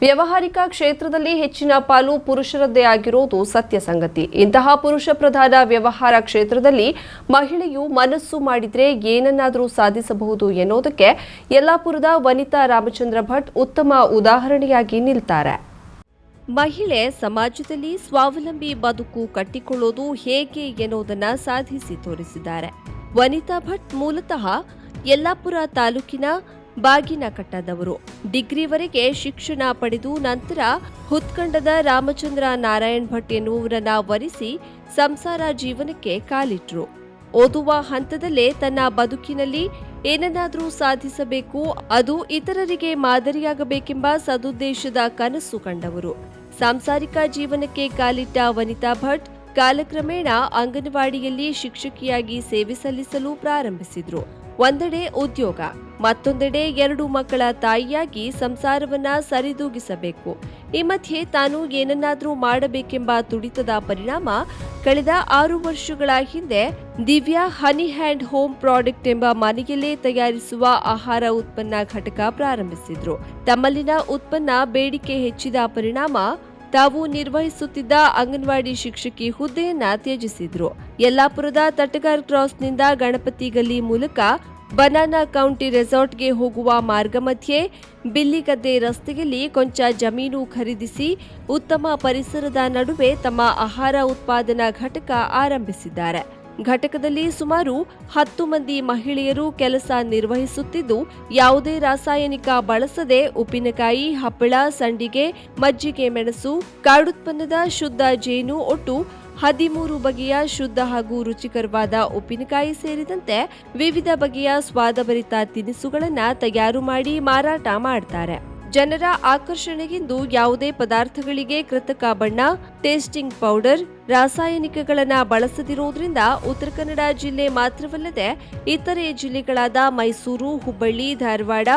ವ್ಯವಹಾರಿಕ ಕ್ಷೇತ್ರದಲ್ಲಿ ಹೆಚ್ಚಿನ ಪಾಲು ಪುರುಷರದ್ದೇ ಆಗಿರೋದು ಸತ್ಯ ಸಂಗತಿ. ಇಂತಹ ಪುರುಷ ಪ್ರಧಾನ ವ್ಯವಹಾರ ಕ್ಷೇತ್ರದಲ್ಲಿ ಮಹಿಳೆಯು ಮನಸ್ಸು ಮಾಡಿದರೆ ಏನನ್ನಾದರೂ ಸಾಧಿಸಬಹುದು ಎನ್ನುವುದಕ್ಕೆ ಯಲ್ಲಾಪುರದ ವನಿತಾ ರಾಮಚಂದ್ರ ಭಟ್ ಉತ್ತಮ ಉದಾಹರಣೆಯಾಗಿ ನಿಲ್ತಾರೆ. ಮಹಿಳೆ ಸಮಾಜದಲ್ಲಿ ಸ್ವಾವಲಂಬಿ ಬದುಕು ಕಟ್ಟಿಕೊಳ್ಳೋದು ಹೇಗೆ ಎನ್ನುವುದನ್ನು ಸಾಧಿಸಿ ತೋರಿಸಿದ್ದಾರೆ. ವನಿತಾ ಭಟ್ ಮೂಲತಃ ಯಲ್ಲಾಪುರ ತಾಲೂಕಿನ ಬಾಗಿನಕಟ್ಟದವರು ಡಿಗ್ರಿವರೆಗೆ ಶಿಕ್ಷಣ ಪಡೆದು ನಂತರ ಹುತ್ಕಂಡದ ರಾಮಚಂದ್ರ ನಾರಾಯಣ್ ಭಟ್ ಎನ್ನುವರನ್ನ ವರಿಸಿ ಸಂಸಾರ ಜೀವನಕ್ಕೆ ಕಾಲಿಟ್ರು. ಓದುವ ಹಂತದಲ್ಲೇ ತನ್ನ ಬದುಕಿನಲ್ಲಿ ಏನನ್ನಾದರೂ ಸಾಧಿಸಬೇಕು, ಅದು ಇತರರಿಗೆ ಮಾದರಿಯಾಗಬೇಕೆಂಬ ಸದುದ್ದೇಶದ ಕನಸು ಕಂಡವರು. ಸಾಂಸಾರಿಕ ಜೀವನಕ್ಕೆ ಕಾಲಿಟ್ಟ ವನಿತಾ ಭಟ್ ಕಾಲಕ್ರಮೇಣ ಅಂಗನವಾಡಿಯಲ್ಲಿ ಶಿಕ್ಷಕಿಯಾಗಿ ಸೇವೆ ಸಲ್ಲಿಸಲು ಪ್ರಾರಂಭಿಸಿದ್ರು. ಒಂದೆಡೆ ಉದ್ಯೋಗ, ಮತ್ತೊಂದೆಡೆ ಎರಡು ಮಕ್ಕಳ ತಾಯಿಯಾಗಿ ಸಂಸಾರವನ್ನ ಸರಿದೂಗಿಸಬೇಕು. ಈ ಮಧ್ಯೆ ತಾನು ಏನನ್ನಾದರೂ ಮಾಡಬೇಕೆಂಬ ತುಡಿತದ ಪರಿಣಾಮ ಕಳೆದ ಆರು ವರ್ಷಗಳ ಹಿಂದೆ Divya honey hand home product ಎಂಬ ಮನೆಯಲ್ಲೇ ತಯಾರಿಸುವ ಆಹಾರ ಉತ್ಪನ್ನ ಘಟಕ ಪ್ರಾರಂಭಿಸಿದ್ರು. ತಮ್ಮಲ್ಲಿನ ಉತ್ಪನ್ನ ಬೇಡಿಕೆ ಹೆಚ್ಚಿದ ಪರಿಣಾಮ ತಾವು ನಿರ್ವಹಿಸುತ್ತಿದ್ದ ಅಂಗನವಾಡಿ ಶಿಕ್ಷಕಿ ಹುದ್ದೆಯನ್ನ ತ್ಯಜಿಸಿದ್ರು. ಯಲ್ಲಾಪುರದ ತಟಗಾರ್ ಕ್ರಾಸ್ನಿಂದ ಗಣಪತಿ ಗಲ್ಲಿ ಮೂಲಕ ಬನಾನಾ ಕೌಂಟಿ ರೆಸಾರ್ಟ್ಗೆ ಹೋಗುವ ಮಾರ್ಗ ಮಧ್ಯೆ ಬಿಲ್ಲಿಗದ್ದೆ ರಸ್ತೆಯಲ್ಲಿ ಕೊಂಚ ಜಮೀನು ಖರೀದಿಸಿ ಉತ್ತಮ ಪರಿಸರದ ನಡುವೆ ತಮ್ಮ ಆಹಾರ ಉತ್ಪಾದನಾ ಘಟಕ ಆರಂಭಿಸಿದ್ದಾರೆ. ಘಟಕದಲ್ಲಿ ಸುಮಾರು ಹತ್ತು ಮಂದಿ ಮಹಿಳೆಯರು ಕೆಲಸ ನಿರ್ವಹಿಸುತ್ತಿದ್ದು, ಯಾವುದೇ ರಾಸಾಯನಿಕ ಬಳಸದೆ ಉಪ್ಪಿನಕಾಯಿ, ಹಪ್ಪಳ, ಸಂಡಿಗೆ, ಮಜ್ಜಿಗೆ ಮೆಣಸು, ಕಾಡುತ್ಪನ್ನದ ಶುದ್ಧ ಜೇನು ಒಟ್ಟು ಹದಿಮೂರು ಬಗೆಯ ಶುದ್ಧ ಹಾಗೂ ರುಚಿಕರವಾದ ಉಪ್ಪಿನಕಾಯಿ ಸೇರಿದಂತೆ ವಿವಿಧ ಬಗೆಯ ಸ್ವಾದಭರಿತ ತಿನಿಸುಗಳನ್ನು ತಯಾರು ಮಾಡಿ ಮಾರಾಟ ಮಾಡ್ತಾರೆ. ಜನರ ಆಕರ್ಷಣೆಗೆಂದು ಯಾವುದೇ ಪದಾರ್ಥಗಳಿಗೆ ಕೃತಕ ಬಣ್ಣ, ಟೇಸ್ಟಿಂಗ್ ಪೌಡರ್, ರಾಸಾಯನಿಕಗಳನ್ನು ಬಳಸದಿರುವುದರಿಂದ ಉತ್ತರ ಕನ್ನಡ ಜಿಲ್ಲೆ ಮಾತ್ರವಲ್ಲದೆ ಇತರೆ ಜಿಲ್ಲೆಗಳಾದ ಮೈಸೂರು, ಹುಬ್ಬಳ್ಳಿ, ಧಾರವಾಡ,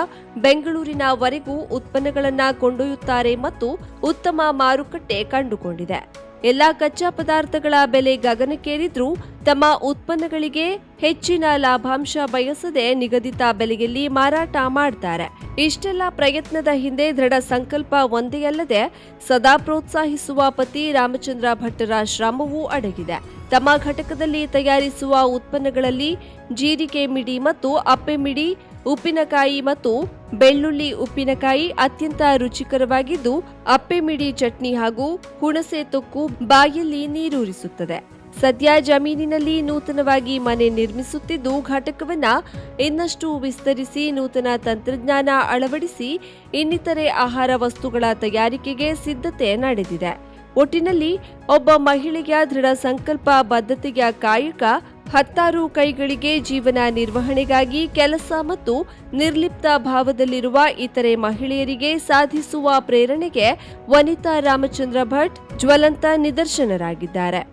ಬೆಂಗಳೂರಿನವರೆಗೂ ಉತ್ಪನ್ನಗಳನ್ನು ಕೊಂಡೊಯ್ಯುತ್ತಾರೆ ಮತ್ತು ಉತ್ತಮ ಮಾರುಕಟ್ಟೆ ಕಂಡುಕೊಂಡಿದೆ. ಎಲ್ಲಾ ಕಚ್ಚಾ ಪದಾರ್ಥಗಳ ಬೆಲೆ ಗಗನಕ್ಕೇರಿದ್ರೂ ತಮ್ಮ ಉತ್ಪನ್ನಗಳಿಗೆ ಹೆಚ್ಚಿನ ಲಾಭಾಂಶ ಬಯಸದೆ ನಿಗದಿತ ಬೆಲೆಯಲ್ಲಿ ಮಾರಾಟ ಮಾಡ್ತಾರೆ. ಇಷ್ಟೆಲ್ಲ ಪ್ರಯತ್ನದ ಹಿಂದೆ ದೃಢ ಸಂಕಲ್ಪ ಒಂದೇ ಅಲ್ಲದೆ ಸದಾ ಪ್ರೋತ್ಸಾಹಿಸುವ ಪತಿ ರಾಮಚಂದ್ರ ಭಟ್ಟರ ಶ್ರಮವೂ ಅಡಗಿದೆ. ತಮ್ಮ ಘಟಕದಲ್ಲಿ ತಯಾರಿಸುವ ಉತ್ಪನ್ನಗಳಲ್ಲಿ ಜೀರಿಗೆ ಮಿಡಿ ಮತ್ತು ಅಪ್ಪೆ ಮಿಡಿ ಉಪ್ಪಿನಕಾಯಿ ಮತ್ತು ಬೆಳ್ಳುಳ್ಳಿ ಉಪ್ಪಿನಕಾಯಿ ಅತ್ಯಂತ ರುಚಿಕರವಾಗಿದ್ದು ಅಪ್ಪೆ ಮಿಡಿ ಚಟ್ನಿ ಹಾಗೂ ಹುಣಸೆ ತೊಕ್ಕು ಬಾಯಲ್ಲಿ ನೀರೂರಿಸುತ್ತದೆ. ಸದ್ಯ ಜಮೀನಿನಲ್ಲಿ ನೂತನವಾಗಿ ಮನೆ ನಿರ್ಮಿಸುತ್ತಿದ್ದು ಘಟಕವನ್ನ ಇನ್ನಷ್ಟು ವಿಸ್ತರಿಸಿ ನೂತನ ತಂತ್ರಜ್ಞಾನ ಅಳವಡಿಸಿ ಇನ್ನಿತರೆ ಆಹಾರ ವಸ್ತುಗಳ ತಯಾರಿಕೆಗೆ ಸಿದ್ಧತೆ ನಡೆದಿದೆ. ಒಟ್ಟಿನಲ್ಲಿ ಒಬ್ಬ ಮಹಿಳೆಯ ದೃಢ ಸಂಕಲ್ಪ, ಬದ್ಧತೆಯ ಕಾಯಕ ಹತ್ತಾರು ಕೈಗಳಿಗೆ ಜೀವನ ನಿರ್ವಹಣೆಗಾಗಿ ಕೆಲಸ ಮತ್ತು ನಿರ್ಲಿಪ್ತ ಭಾವದಲ್ಲಿರುವ ಇತರೆ ಮಹಿಳೆಯರಿಗೆ ಸಾಧಿಸುವ ಪ್ರೇರಣೆಗೆ ವನಿತಾ ರಾಮಚಂದ್ರ ಭಟ್ ಜ್ವಲಂತ ನಿದರ್ಶನರಾಗಿದ್ದಾರೆ.